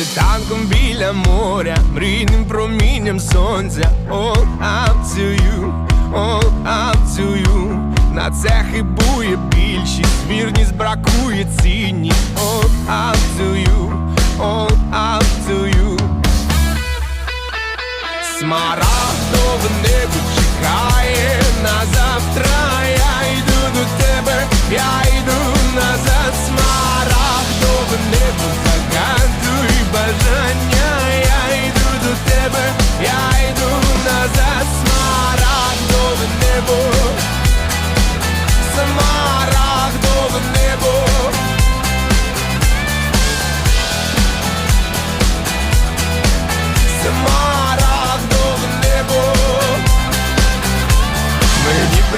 Світанком біля моря, мрійним промінням сонця. All up На це хибує більшість, вірність бракує you, all up to you. Смарагдове небо чекає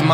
It's